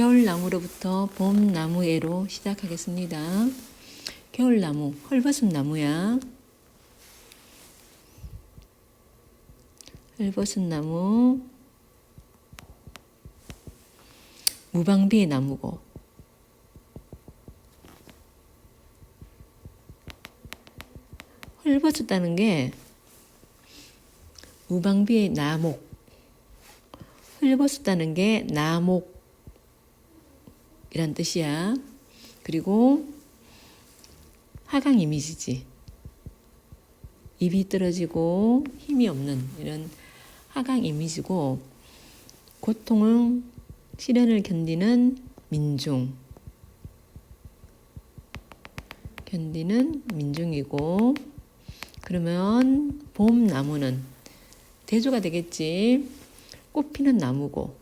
겨울나무로부터 봄나무에로 시작하겠습니다. 겨울나무, 헐벗은 나무야. 헐벗은 나무, 무방비의 나무고, 헐벗었다는 게 무방비의 나목, 헐벗었다는 게 나목 이란 뜻이야. 그리고 하강 이미지지. 입이 떨어지고 힘이 없는 이런 하강 이미지고 고통은 시련을 견디는 민중 견디는 민중이고 그러면 봄 나무는 대조가 되겠지 꽃 피는 나무고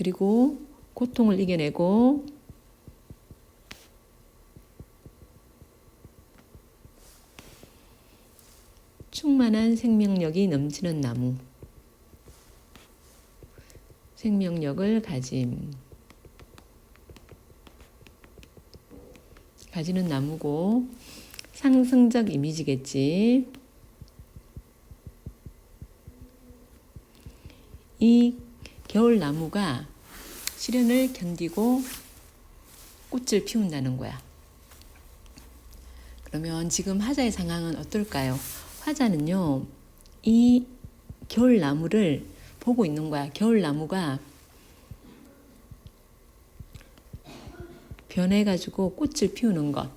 그리고 고통을 이겨내고 충만한 생명력이 넘치는 나무. 생명력을 가짐. 가지는 나무고 상승적 이미지겠지. 이 겨울 나무가 시련을 견디고 꽃을 피운다는 거야. 그러면 지금 화자의 상황은 어떨까요? 화자는요, 이 겨울 나무를 보고 있는 거야. 겨울 나무가 변해가지고 꽃을 피우는 것.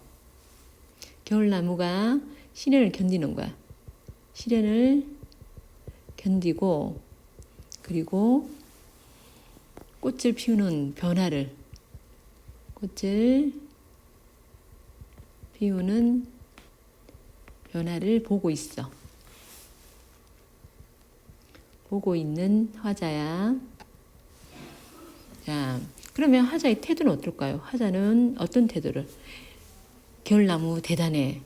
겨울 나무가 시련을 견디는 거야. 시련을 견디고, 그리고 꽃을 피우는 변화를, 꽃을 피우는 변화를 보고 있어. 보고 있는 화자야. 자, 그러면 화자의 태도는 어떨까요? 화자는 어떤 태도를? 겨울나무 대단해.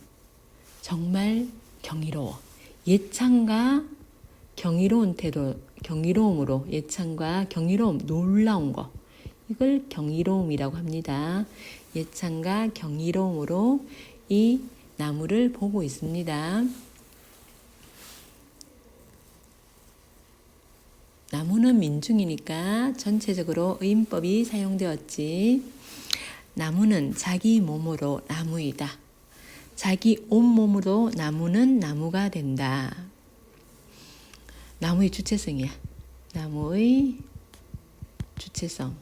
정말 경이로워. 예찬과 경이로운 태도, 경이로움으로 예찬과 경이로움, 놀라운 거. 이걸 경이로움이라고 합니다. 예찬과 경이로움으로 이 나무를 보고 있습니다. 나무는 민중이니까 전체적으로 의인법이 사용되었지. 나무는 자기 몸으로 나무이다. 자기 온몸으로 나무는 나무가 된다. 나무의 주체성이야. 나무의 주체성.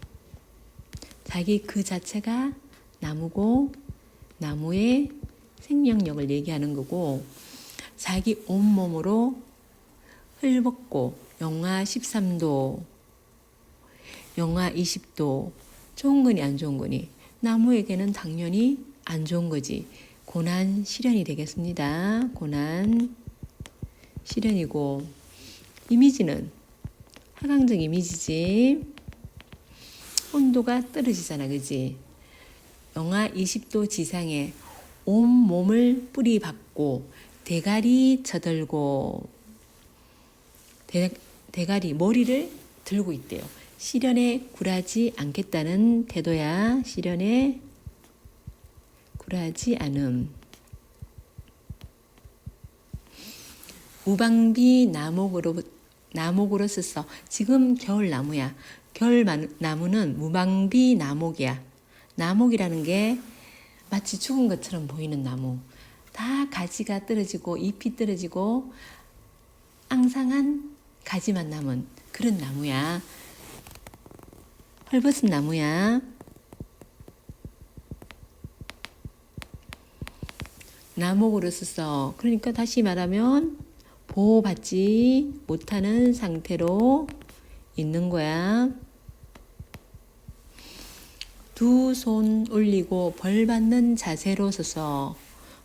자기 그 자체가 나무고 나무의 생명력을 얘기하는 거고 자기 온몸으로 헐벗고 영하 13도, 영하 20도, 좋은 거니 안 좋은 거니 나무에게는 당연히 안 좋은 거지. 고난 시련이 되겠습니다. 고난 시련이고 이미지는 하강적 이미지지. 온도가 떨어지잖아, 그지? 영하 20도 지상에 온 몸을 뿌리 박고 대가리 쳐들고 대, 대가리 머리를 들고 있대요. 시련에 굴하지 않겠다는 태도야. 시련에 굴하지 않음. 우방비 나목으로 나목으로 썼어. 지금 겨울 나무야. 겨울 나무는 무방비 나목이야. 나목이라는 게 마치 죽은 것처럼 보이는 나무. 다 가지가 떨어지고 잎이 떨어지고 앙상한 가지만 남은 그런 나무야. 헐벗은 나무야. 나목으로 썼어. 그러니까 다시 말하면 보호받지 못하는 상태로 있는 거야. 두 손 올리고 벌 받는 자세로 서서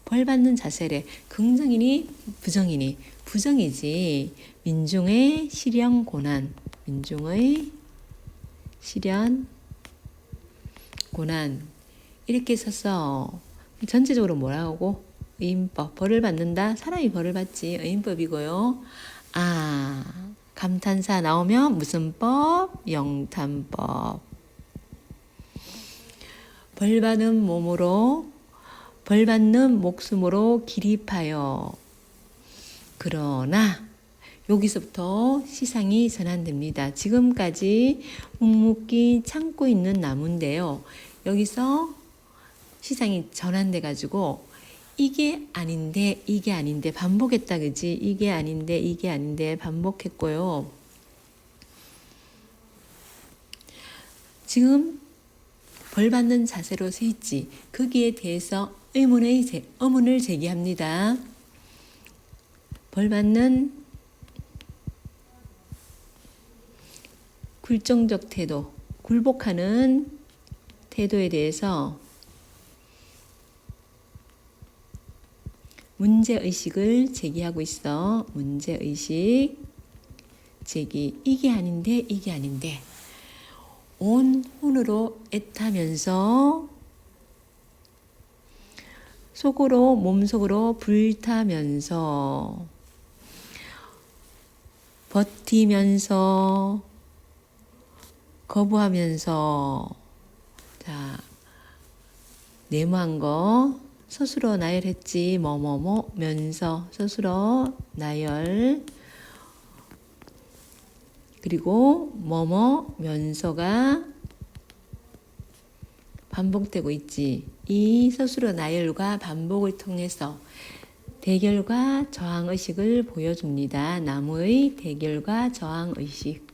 벌 받는 자세래. 긍정이니 부정이니 부정이지. 민중의 시련 고난. 민중의 시련 고난. 이렇게 써서 전체적으로 뭐라고? 의인법. 벌을 받는다. 사람이 벌을 받지. 의인법이고요. 아, 감탄사 나오면 무슨 법? 영탄법. 벌 받는 몸으로, 벌 받는 목숨으로 기립하여. 그러나, 여기서부터 시상이 전환됩니다. 지금까지 묵묵히 참고 있는 나무인데요. 여기서 시상이 전환돼 가지고 이게 아닌데 이게 아닌데 반복했다 그지 이게 아닌데 이게 아닌데 반복했고요. 지금 벌 받는 자세로 서 있지 거기에 대해서 의문의 제, 의문을 제기합니다. 벌 받는 굴종적 태도, 굴복하는 태도에 대해서 문제의식을 제기하고 있어. 문제의식 제기. 이게 아닌데, 이게 아닌데. 온 혼으로 애타면서 속으로, 몸속으로 불타면서 버티면서 거부하면서 자 네모한 거 스스로 나열했지 뭐뭐뭐 면서 스스로 나열 그리고 뭐뭐 면서가 반복되고 있지 이 스스로 나열과 반복을 통해서 대결과 저항 의식을 보여줍니다. 나무의 대결과 저항 의식.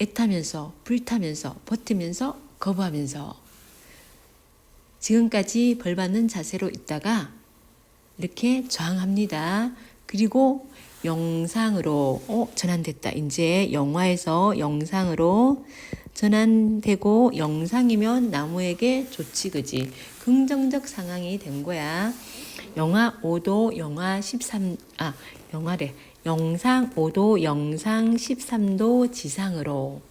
애타면서 불타면서 버티면서 거부하면서 지금까지 벌 받는 자세로 있다가 이렇게 저항합니다. 그리고 영상으로 어, 전환됐다. 이제 영화에서 영상으로 전환되고 영상이면 나무에게 좋지 그지. 긍정적 상황이 된 거야. 영하 5도, 영하 13, 아, 영하래. 영상 5도, 영상 13도 지상으로.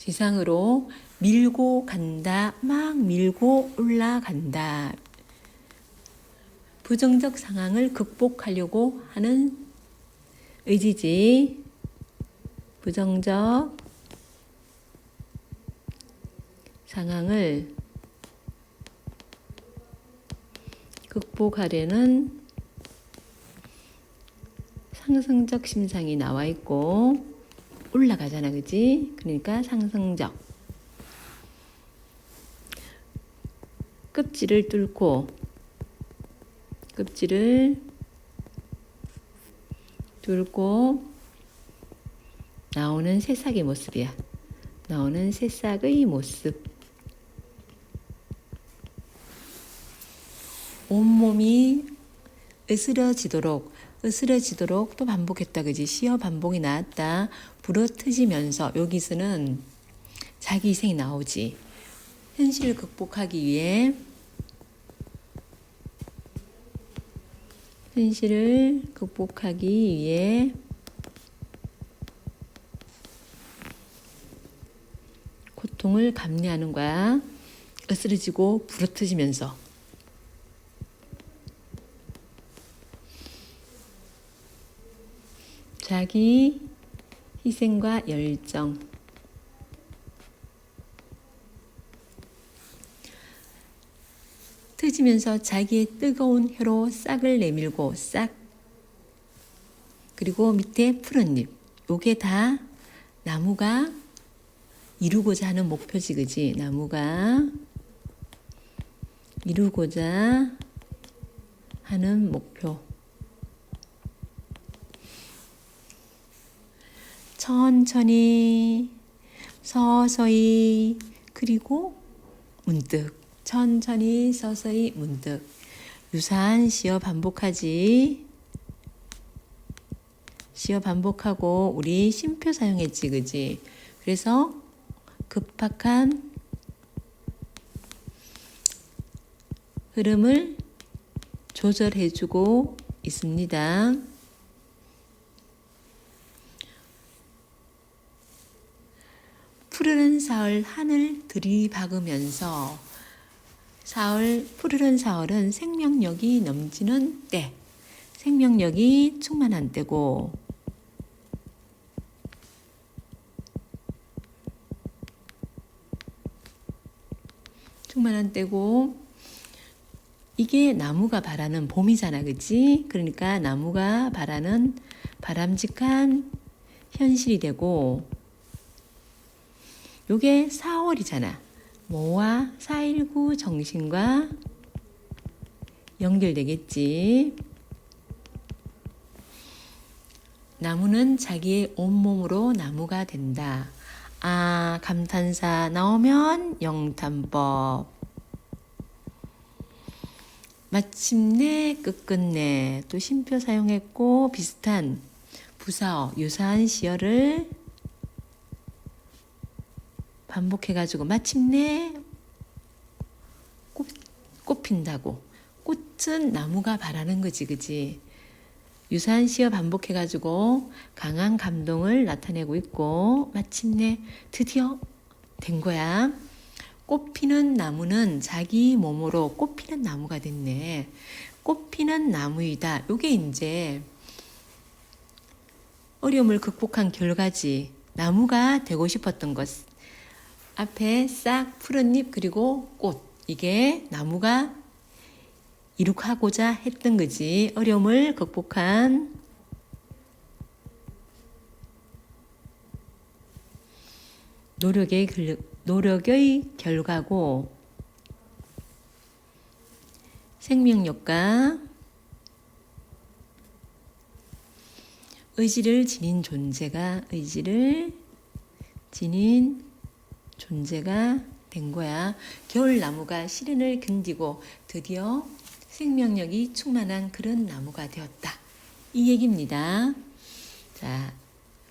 지상으로 밀고 간다, 막 밀고 올라간다. 부정적 상황을 극복하려고 하는 의지지. 부정적 상황을 극복하려는 상승적 심상이 나와 있고 올라가잖아, 그지? 그러니까 상승적. 껍질을 뚫고 껍질을 뚫고 나오는 새싹의 모습이야. 나오는 새싹의 모습. 온몸이 으스러지도록 으스러지도록 또 반복했다 그지? 시어 반복이 나왔다. 부러트지면서. 여기서는 자기 희생이 나오지. 현실을 극복하기 위해 현실을 극복하기 위해 고통을 감내하는 거야. 으스러지고 부러트지면서 자기 희생과 열정. 트지면서 자기의 뜨거운 혀로 싹을 내밀고 싹. 그리고 밑에 푸른 잎. 요게 다 나무가 이루고자 하는 목표지, 그지? 나무가 이루고자 하는 목표. 천천히 서서히 그리고 문득. 천천히 서서히 문득. 유사한 시어 반복하지. 시어 반복하고 우리 쉼표 사용했지 그지? 그래서 급박한 흐름을 조절해주고 있습니다. 푸르른 사흘 하늘 들이박으면서 사흘 푸르른 사흘은 생명력이 넘치는 때, 생명력이 충만한 때고 충만한 때고 이게 나무가 바라는 봄이잖아, 그치? 그러니까 나무가 바라는 바람직한 현실이 되고 요게 4월이잖아. 뭐와 419 정신과 연결되겠지. 나무는 자기의 온몸으로 나무가 된다. 아, 감탄사 나오면 영탄법. 마침내 끝끝내 또 심표 사용했고 비슷한 부사어 유사한 시어를 반복해가지고 마침내 꽃, 꽃 핀다고. 꽃은 나무가 바라는 거지 그지? 유사한 시어 반복해가지고 강한 감동을 나타내고 있고 마침내 드디어 된 거야. 꽃피는 나무는 자기 몸으로 꽃피는 나무가 됐네. 꽃피는 나무이다. 요게 이제 어려움을 극복한 결과지. 나무가 되고 싶었던 것 앞에 싹 푸른 잎 그리고 꽃. 이게 나무가 이룩하고자 했던 거지. 어려움을 극복한 노력의 결- 노력의 결과고 생명력과 의지를 지닌 존재가 의지를 지닌 존재가 된 거야. 겨울 나무가 시련을 견디고 드디어 생명력이 충만한 그런 나무가 되었다. 이 얘기입니다. 자,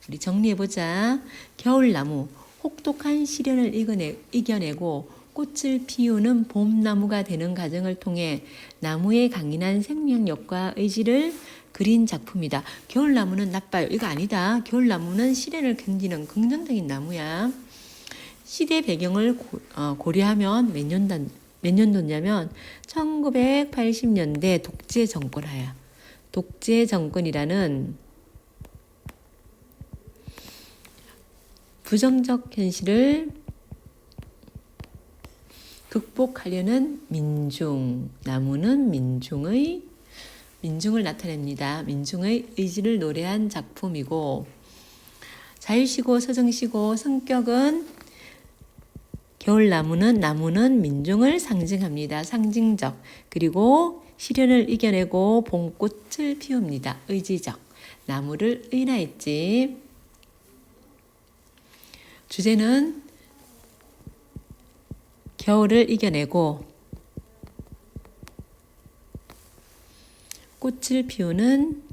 우리 정리해보자. 겨울 나무, 혹독한 시련을 이겨내, 이겨내고 꽃을 피우는 봄나무가 되는 과정을 통해 나무의 강인한 생명력과 의지를 그린 작품이다. 겨울나무는 나빠요. 이거 아니다. 겨울나무는 시련을 견디는 긍정적인 나무야. 시대 배경을 고, 어, 고려하면 몇 년단 몇 년도냐면 1980년대 독재 정권 하야. 독재 정권이라는 부정적 현실을 극복하려는 민중, 나무는 민중의 민중을 나타냅니다. 민중의 의지를 노래한 작품이고 자유시고 서정시고 성격은 겨울나무는 나무는 민중을 상징합니다. 상징적 그리고 시련을 이겨내고 봄꽃을 피웁니다. 의지적 나무를 의인화했지. 주제는 겨울을 이겨내고 꽃을 피우는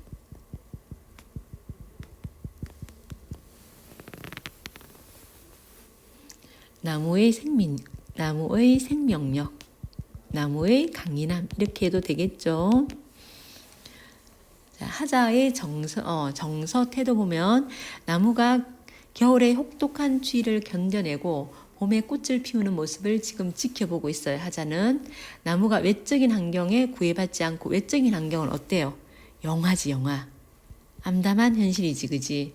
나무의 생민, 나무의 생명력, 나무의 강인함 이렇게 해도 되겠죠. 자, 하자의 정서, 어, 정서 태도 보면 나무가 겨울의 혹독한 추위를 견뎌내고 봄에 꽃을 피우는 모습을 지금 지켜보고 있어요. 하자는 나무가 외적인 환경에 구애받지 않고 외적인 환경은 어때요? 영화지 영화. 암담한 현실이지 그지.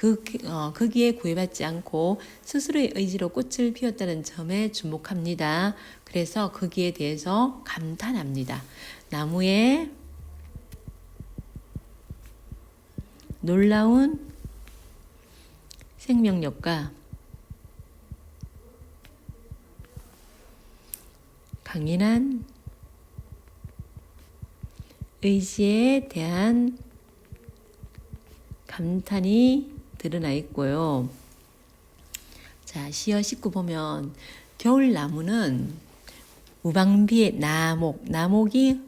그, 어, 거기에 구애받지 않고 스스로의 의지로 꽃을 피웠다는 점에 주목합니다. 그래서 거기에 대해서 감탄합니다. 나무의 놀라운 생명력과 강인한 의지에 대한 감탄이 드러나 있고요. 자, 시어 19 보면 겨울 나무는 무방비의 나목, 나목이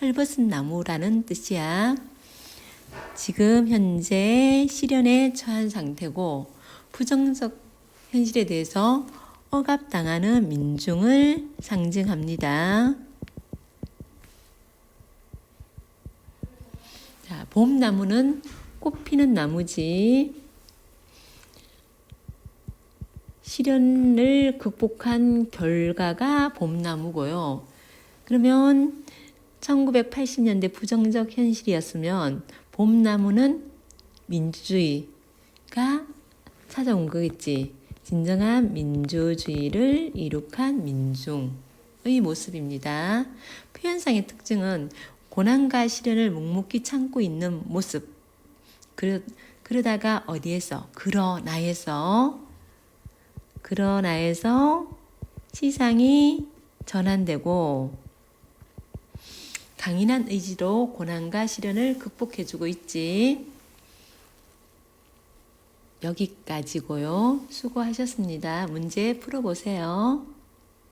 헐벗은 나무라는 뜻이야. 지금 현재 시련에 처한 상태고 부정적 현실에 대해서 억압당하는 민중을 상징합니다. 자, 봄나무는 꽃 피는 나무지. 시련을 극복한 결과가 봄나무고요. 그러면 1980년대 부정적 현실이었으면 봄나무는 민주주의가 찾아온 거겠지. 진정한 민주주의를 이룩한 민중의 모습입니다. 표현상의 특징은 고난과 시련을 묵묵히 참고 있는 모습. 그러, 그러다가 어디에서? 그러나에서 그러나에서 시상이 전환되고 강인한 의지로 고난과 시련을 극복해주고 있지. 여기까지고요. 수고하셨습니다. 문제 풀어보세요.